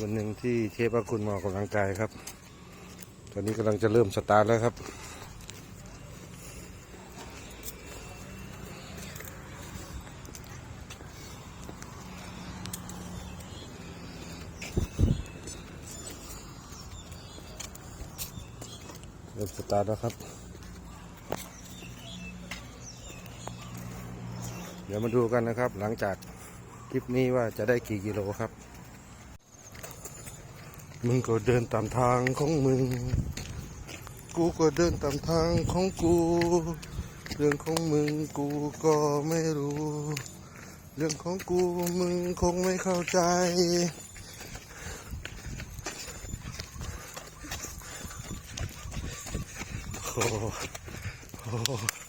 คนหนึ่งที่เทพคุณมาออกกำลังกายครับ ตอนนี้กำลังจะเริ่มสตาร์ทแล้วครับเริ่มสตาร์ทแล้วครับ เดี๋ยวมาดูกันนะครับ หลังจากคลิปนี้ว่าจะได้กี่กิโลครับ มึงก็เดินตามทางของมึง กูก็เดินตามทางของกู เรื่องของมึงกูก็ไม่รู้ เรื่องของกูมึงคงไม่เข้าใจ โอ้โหโห